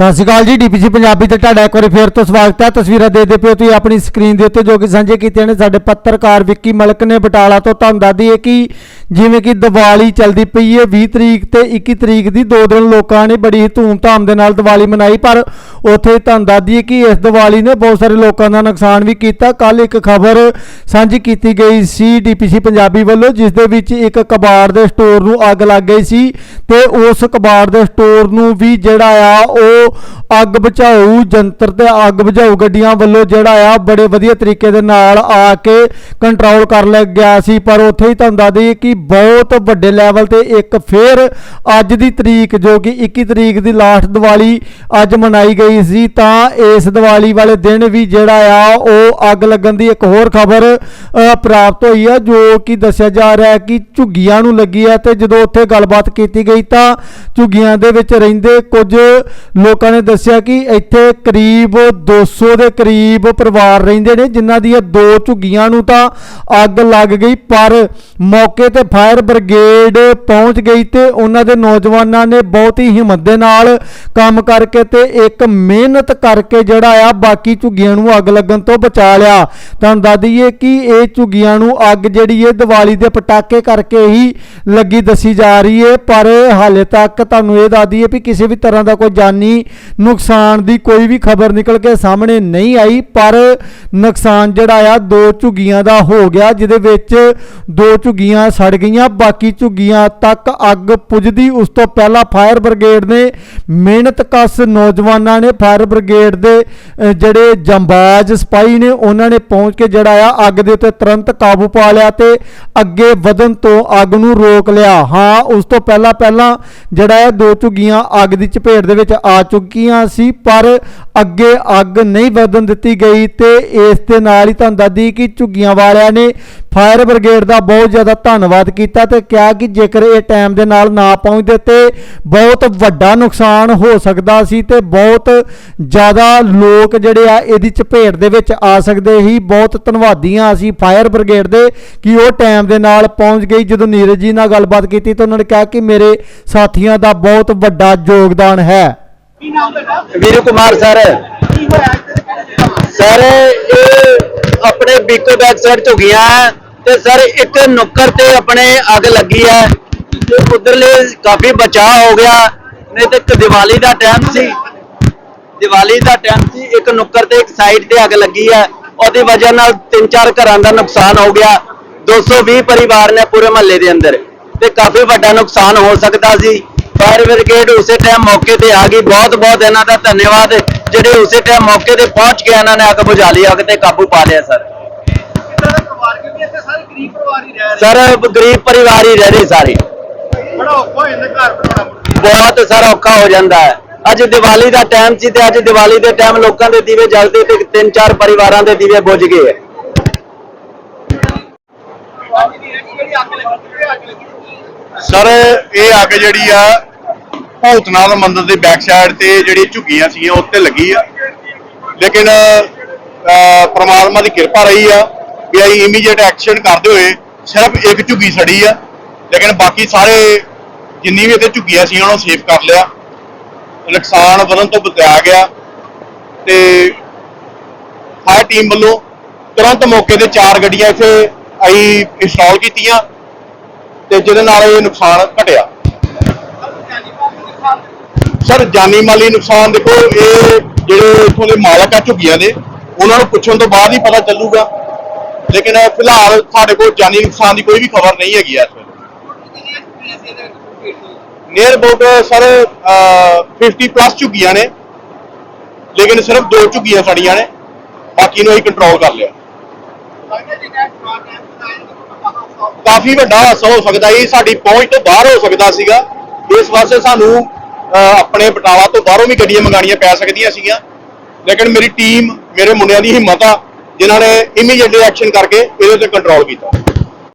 ਸਤਿ ਸ਼੍ਰੀ ਅਕਾਲ ਜੀ, ਡੀਪੀਸੀ ਪੰਜਾਬੀ ਤੇ ਤੁਹਾਡਾ ਇੱਕ ਵਾਰੀ ਫੇਰ ਤੋਂ ਸਵਾਗਤ ਹੈ। ਤਸਵੀਰਾਂ ਦੇਖਦੇ ਪਿਓ ਤੁਸੀਂ ਆਪਣੀ ਸਕਰੀਨ ਦੇ ਉੱਤੇ ਜੋ ਕਿ ਸਾਂਝੇ ਕੀਤੇ ਨੇ ਸਾਡੇ ਪੱਤਰਕਾਰ ਵਿੱਕੀ ਮਲਕ ਨੇ ਬਟਾਲਾ ਤੋਂ ਤੁਹਾਨੂੰ ਦੱਸ ਦਈਏ ਕਿ ਜਿਵੇਂ ਕਿ ਦੀਵਾਲੀ ਚੱਲਦੀ ਪਈ ਹੈ 20 ਤਰੀਕ ਤੇ 21 ਤਰੀਕ ਦੀ ਦੋ ਦਿਨ ਲੋਕਾਂ ਨੇ ਬੜੀ ਹੀ ਧੂਮ-ਧਾਮ ਦੇ ਨਾਲ ਦੀਵਾਲੀ ਮਨਾਈ, ਪਰ ਉੱਥੇ ਤੁਹਾਨੂੰ ਦੱਸਦੀ ਹੈ ਕਿ ਇਸ ਦੀਵਾਲੀ ਨੇ ਬਹੁਤ ਸਾਰੇ ਲੋਕਾਂ ਦਾ ਨੁਕਸਾਨ ਵੀ ਕੀਤਾ। ਕੱਲ ਇੱਕ ਖਬਰ ਸਾਂਝੀ ਕੀਤੀ ਗਈ ਸੀ ਡੀਪੀਸੀ ਪੰਜਾਬੀ ਵੱਲੋਂ, ਜਿਸ ਦੇ ਵਿੱਚ ਇੱਕ ਕਬਾੜ ਦੇ ਸਟੋਰ ਨੂੰ ਅੱਗ ਲੱਗ ਗਈ ਸੀ ਤੇ ਉਸ ਕਬਾੜ ਦੇ ਸਟੋਰ ਨੂੰ ਵੀ ਜਿਹੜਾ ਆ, ਉਹ ਅੱਗ ਬੁਝਾਊ, ਜੰਤਰ ਤੇ ਅੱਗ ਬੁਝਾਊ ਗੱਡੀਆਂ ਵੱਲੋਂ ਜਿਹੜਾ ਆ, ਬੜੇ ਵਧੀਆ ਤਰੀਕੇ ਦੇ ਨਾਲ ਆ ਕੇ ਕੰਟਰੋਲ ਕਰ ਲਿਆ ਗਿਆ ਸੀ। ਪਰ ਉੱਥੇ ਹੀ ਤੁਹਾਨੂੰ ਦੱਸ ਦਈਏ ਕਿ ਬਹੁਤ ਵੱਡੇ ਲੈਵਲ ਤੇ ਇੱਕ ਫੇਰ ਅੱਜ ਦੀ ਤਰੀਕ, ਜੋ ਕਿ 21 ਤਰੀਕ ਦੀ ਲਾਸਟ ਦੀਵਾਲੀ ਅੱਜ ਮਨਾਈ ਗਈ ਸੀ, ਤਾਂ ਇਸ ਦੀਵਾਲੀ ਵਾਲੇ ਦਿਨ ਵੀ ਜਿਹੜਾ ਆ, ਉਹ ਅੱਗ ਲੱਗਣ ਦੀ ਇੱਕ ਹੋਰ ਖਬਰ ਪ੍ਰਾਪਤ ਹੋਈ ਆ, ਜੋ ਕਿ ਦੱਸਿਆ ਜਾ ਰਿਹਾ ਹੈ ਕਿ ਝੁੱਗੀਆਂ ਨੂੰ ਲੱਗੀ ਹੈ ਤੇ ਜਦੋਂ ਉੱਥੇ ਗੱਲਬਾਤ ਕੀਤੀ ਗਈ ਤਾਂ ਝੁੱਗੀਆਂ ਦੇ ਵਿੱਚ ਰਹਿੰਦੇ ਕੁਝ ਲੋਕਾਂ ਨੇ ਦੱਸਿਆ ਕਿ ਇੱਥੇ ਕਰੀਬ 200 ਦੇ ਕਰੀਬ ਪਰਿਵਾਰ ਰਹਿੰਦੇ ਨੇ, ਜਿਨ੍ਹਾਂ ਦੀਆਂ ਦੋ ਝੁੱਗੀਆਂ ਨੂੰ ਤਾਂ ਅੱਗ ਲੱਗ ਗਈ, ਪਰ ਮੌਕੇ ਤੇ ਫਾਇਰ ਬ੍ਰਿਗੇਡ ਪਹੁੰਚ ਗਈ ਤੇ ਉਹਨਾਂ ਦੇ ਨੌਜਵਾਨਾਂ ਨੇ ਬਹੁਤ ਹੀ ਹਿੰਮਤ ਦੇ ਨਾਲ ਕੰਮ ਕਰਕੇ ਤੇ ਇੱਕ ਮਿਹਨਤ ਕਰਕੇ ਜਿਹੜਾ ਆ ਬਾਕੀ ਝੁੱਗੀਆਂ ਨੂੰ ਅੱਗ ਲੱਗਣ ਤੋਂ ਬਚਾ ਲਿਆ। ਤੁਹਾਨੂੰ ਦੱਸ ਦਈਏ ਕਿ ਇਹ ਝੁੱਗੀਆਂ ਨੂੰ ਅੱਗ ਜਿਹੜੀ ਹੈ ਦੀਵਾਲੀ ਦੇ ਪਟਾਕੇ ਕਰਕੇ ਹੀ ਲੱਗੀ ਦੱਸੀ ਜਾ ਰਹੀ ਹੈ ਪਰ ਹਾਲੇ ਤੱਕ ਤੁਹਾਨੂੰ ਇਹ ਦੱਸ ਦਈਏ ਵੀ ਕਿਸੇ ਵੀ ਤਰ੍ਹਾਂ ਦਾ ਕੋਈ ਜਾਨੀ ਨੁਕਸਾਨ ਦੀ ਕੋਈ ਵੀ ਖਬਰ ਨਿਕਲ ਕੇ ਸਾਹਮਣੇ ਨਹੀਂ ਆਈ, ਪਰ ਨੁਕਸਾਨ ਜਿਹੜਾ ਆ ਦੋ ਝੁੱਗੀਆਂ ਦਾ ਹੋ ਗਿਆ, ਜਿਹਦੇ ਵਿੱਚ ਦੋ ਝੁੱਗੀਆਂ ਸੜ ਗਈਆਂ ਬਾਕੀ ਝੁੱਗੀਆਂ ਤੱਕ ਅੱਗ ਪੁੱਜਦੀ। ਉਸ ਤੋਂ ਪਹਿਲਾਂ ਫਾਇਰ ਬ੍ਰਿਗੇਡ ਨੇ ਮਿਹਨਤ ਕਸ ਨੌਜਵਾਨਾਂ ਨੇ ਫਾਇਰ ਬ੍ਰਿਗੇਡ ਦੇ ਜਿਹੜੇ ਜੰਬਾਜ਼ ਸਿਪਾਹੀ ਨੇ, ਉਹਨਾਂ ਨੇ ਪਹੁੰਚ ਕੇ ਜਿਹੜਾ ਆ ਅੱਗ ਦੇ ਉੱਤੇ ਤੁਰੰਤ ਕਾਬੂ ਪਾ ਲਿਆ ਤੇ ਅੱਗੇ ਵਧਣ ਤੋਂ ਅੱਗ ਨੂੰ ਰੋਕ ਲਿਆ। ਹਾਂ, ਉਸ ਤੋਂ ਪਹਿਲਾਂ ਪਹਿਲਾਂ ਜਿਹੜਾ ਆ ਦੋ ਝੁੱਗੀਆਂ ਅੱਗ ਦੀ ਚਪੇਟ ਦੇ ਵਿੱਚ ਆ ਚੁੱਕੀਆਂ ਸੀ, ਪਰ ਅੱਗੇ ਅੱਗ ਨਹੀਂ ਵਧਣ ਦਿੱਤੀ ਗਈ ਤੇ ਇਸ ਦੇ ਨਾਲ ਹੀ ਤੁਹਾਨੂੰ ਦੱਸਦੀ ਕਿ ਝੁੱਗੀਆਂ ਵਾਲਿਆਂ ਨੇ ਫਾਇਰ ਬ੍ਰਿਗੇਡ ਦਾ ਬਹੁਤ ਜ਼ਿਆਦਾ ਧੰਨਵਾਦ ਕੀਤਾ ਤੇ ਕਿਹਾ ਕਿ ਜੇਕਰ ਇਹ ਟਾਈਮ ਦੇ ਨਾਲ ਨਾ ਪਹੁੰਚਦੇ ਤੇ ਬਹੁਤ ਵੱਡਾ ਨੁਕਸਾਨ ਹੋ ਸਕਦਾ ਸੀ ਤੇ ਬਹੁਤ ਜ਼ਿਆਦਾ ਲੋਕ ਜਿਹੜੇ ਆ ਇਹਦੀ ਚਪੇਟ ਦੇ ਵਿੱਚ ਆ ਸਕਦੇ ਹੀ ਬਹੁਤ ਧੰਨਵਾਦੀਆਂ ਅਸੀਂ ਫਾਇਰ ਬ੍ਰਿਗੇਡ ਦੇ ਕਿ ਉਹ ਟਾਈਮ ਦੇ ਨਾਲ ਪਹੁੰਚ ਗਈ। ਜਦੋਂ ਨੀਰਜ ਜੀ ਨਾਲ ਗੱਲਬਾਤ ਕੀਤੀ ਤਾਂ ਉਹਨਾਂ ਨੇ ਕਿਹਾ ਕਿ ਮੇਰੇ ਸਾਥੀਆਂ ਦਾ ਬਹੁਤ ਵੱਡਾ ਯੋਗਦਾਨ ਹੈ। ਕੀ ਨਾਮ ਤੁਹਾਡਾ? ਵੀਰੂ ਕੁਮਾਰ ਸਰ। ਸਰ ਇਹ ਆਪਣੇ ਬੀਕੋ ਬੈਕ ਸਾਈਡ ਝੁਕੀਆਂ ਹੈ ਤੇ ਸਰ ਇੱਕ ਨੁੱਕਰ ਤੇ ਆਪਣੇ ਅੱਗ ਲੱਗੀ ਹੈ। ਤੇ ਉਧਰਲੇ ਕਾਫੀ ਬਚਾਅ ਹੋ ਗਿਆ। ਨਹੀਂ ਤੇ ਇੱਕ ਦੀਵਾਲੀ ਦਾ ਟਾਈਮ ਸੀ। ਦੀਵਾਲੀ ਦਾ ਟਾਈਮ ਸੀ ਇੱਕ ਨੁੱਕਰ ਤੇ ਇੱਕ ਸਾਈਡ ਤੇ ਅੱਗ ਲੱਗੀ ਹੈ ਉਹਦੀ ਵਜ੍ਹਾ ਨਾਲ ਤਿੰਨ ਚਾਰ ਘਰਾਂ ਦਾ ਨੁਕਸਾਨ ਹੋ ਗਿਆ। 220 ਪਰਿਵਾਰ ਨੇ ਪੂਰੇ ਮਹੱਲੇ ਦੇ ਅੰਦਰ। ਤੇ ਕਾਫੀ ਵੱਡਾ ਨੁਕਸਾਨ ਹੋ ਸਕਦਾ ਸੀ। ਫਾਇਰ ਬ੍ਰਿਗੇਡ ਉਸੇ ਟਾਈਮ ਮੌਕੇ ਤੇ ਆ ਗਈ। ਬਹੁਤ ਬਹੁਤ ਇਹਨਾਂ ਦਾ ਧੰਨਵਾਦ। ਜਿਹੜੇ ਉਸੇ ਟਾਈਮ ਮੌਕੇ ਤੇ ਪਹੁੰਚ ਕੇ ਇਹਨਾਂ ਨੇ ਅੱਗ ਬੁਝਾ ਲਈ ਅੱਗ ਤੇ ਕਾਬੂ ਪਾ ਲਿਆ ਸਰ। ਸਾਰੇ ਗਰੀਬ ਪਰਿਵਾਰ ਹੀ ਰਹਿ ਰਹੇ ਸਰ ਗਰੀਬ ਪਰਿਵਾਰ ਹੀ ਰਹਿ ਰਹੇ ਸਾਰੇ। ਬੜਾ ਔਖਾ ਹੋ ਜਾਂਦਾ ਘਰ ਬਣਾਉਣਾ। ਬਹੁਤ ਸਾਰਾ ਔਖਾ ਹੋ ਜਾਂਦਾ ਹੈ। ਅੱਜ ਦੀਵਾਲੀ ਦਾ ਟਾਈਮ ਸੀ ਤੇ ਅੱਜ ਦੀਵਾਲੀ ਦੇ ਟਾਈਮ ਲੋਕਾਂ ਦੇ ਦੀਵੇ ਜਲਦੇ ਤੇ ਤਿੰਨ ਚਾਰ ਪਰਿਵਾਰਾਂ ਦੇ ਦੀਵੇ ਬੁਝ ਗਏ ਹੈ। ਸਰ ਇਹ ਅੱਗ ਜਿਹੜੀ ਆ ਭੂਤਨਾਥ ਮੰਦਿਰ ਦੇ ਬੈਕ ਸਾਈਡ ਤੇ ਜਿਹੜੀ ਝੁੱਗੀਆਂ ਸੀਗੀਆਂ ਉੱਤੇ ਲੱਗੀ ਆ। ਲੇਕਿਨ ਅਹ, ਪ੍ਰਮਾਤਮਾ ਦੀ ਕਿਰਪਾ ਰਹੀ ਆ ਵੀ ਅਸੀਂ ਇਮੀਡੀਏਟ ਐਕਸ਼ਨ ਕਰਦੇ ਹੋਏ ਸਿਰਫ ਇੱਕ ਝੁੱਗੀ ਸੜੀ ਆ। ਲੇਕਿਨ ਬਾਕੀ ਸਾਰੇ ਜਿੰਨੀ ਵੀ ਇੱਥੇ ਝੁੱਗੀਆਂ ਸੀ ਉਹਨਾਂ ਨੂੰ ਸੇਫ ਕਰ ਲਿਆ। ਨੁਕਸਾਨ ਵਧਣ ਤੋਂ ਬਚਾਇਆ ਗਿਆ। ਤੇ ਫਾਇਰ ਟੀਮ ਵੱਲੋਂ ਤੁਰੰਤ ਮੌਕੇ ਤੇ ਚਾਰ ਗੱਡੀਆਂ ਇੱਥੇ ਅਸੀਂ ਇੰਸਟਾਲ ਕੀਤੀਆਂ ਤੇ ਜਿਹਦੇ ਨਾਲ ਇਹ ਨੁਕਸਾਨ ਘਟਿਆ। ਸਰ ਜਾਨੀ ਮਾਲੀ ਨੁਕਸਾਨ ਦੇਖੋ, ਇਹ ਜਿਹੜੇ ਇਥੋਂ ਦੇ ਮਾਲਕ ਆ ਝੁੱਗੀਆਂ ਦੇ, ਉਹਨਾਂ ਨੂੰ ਪੁੱਛਣ ਤੋਂ ਬਾਅਦ ਹੀ ਪਤਾ ਚੱਲੂਗਾ। ਲੇਕਿਨ ਫਿਲਹਾਲ ਸਾਡੇ ਕੋਲ ਜਾਨੀ ਨੁਕਸਾਨ ਦੀ ਕੋਈ ਵੀ ਖਬਰ ਨਹੀਂ ਹੈਗੀ ਇਸ ਵੇਲੇ ਕਿੰਨੀਆਂ ਛੁੱਟੀਆਂ ਸੀ ਇਹਦੇ ਵਿੱਚ ਨੀਅਰ ਅਬਾਊਟ ਸਰ 50 ਪਲੱਸ ਝੁੱਗੀਆਂ ਨੇ। ਲੇਕਿਨ ਸਿਰਫ ਦੋ ਝੁੱਗੀਆਂ ਸੜੀਆਂ ਨੇ। ਬਾਕੀ ਨੂੰ ਅਸੀਂ ਕੰਟਰੋਲ ਕਰ ਲਿਆ। ਕਾਫੀ ਵੱਡਾ ਹਾਦਸਾ ਹੋ ਸਕਦਾ ਇਹ ਸਾਡੀ ਪਹੁੰਚ ਤੋਂ ਬਾਹਰ ਹੋ ਸਕਦਾ ਸੀਗਾ। ਇਸ ਵਾਸਤੇ ਸਾਨੂੰ ਆਪਣੇ ਬਟਾਲਾ ਤੋਂ ਬਾਹਰੋਂ ਵੀ ਗੱਡੀਆਂ ਮੰਗਾਣੀਆਂ ਪੈ ਸਕਦੀਆਂ ਸੀਗੀਆਂ। ਲੇਕਿਨ ਮੇਰੀ ਟੀਮ ਮੇਰੇ ਮੁੰਡਿਆਂ ਦੀ ਹਿੰਮਤ ਆ, ਜਿਨ੍ਹਾਂ ਨੇ ਇਮੀਡੀਏਟਲੀ ਐਕਸ਼ਨ ਕਰਕੇ ਇਹਦੇ ਤੇ ਕੰਟਰੋਲ ਕੀਤਾ।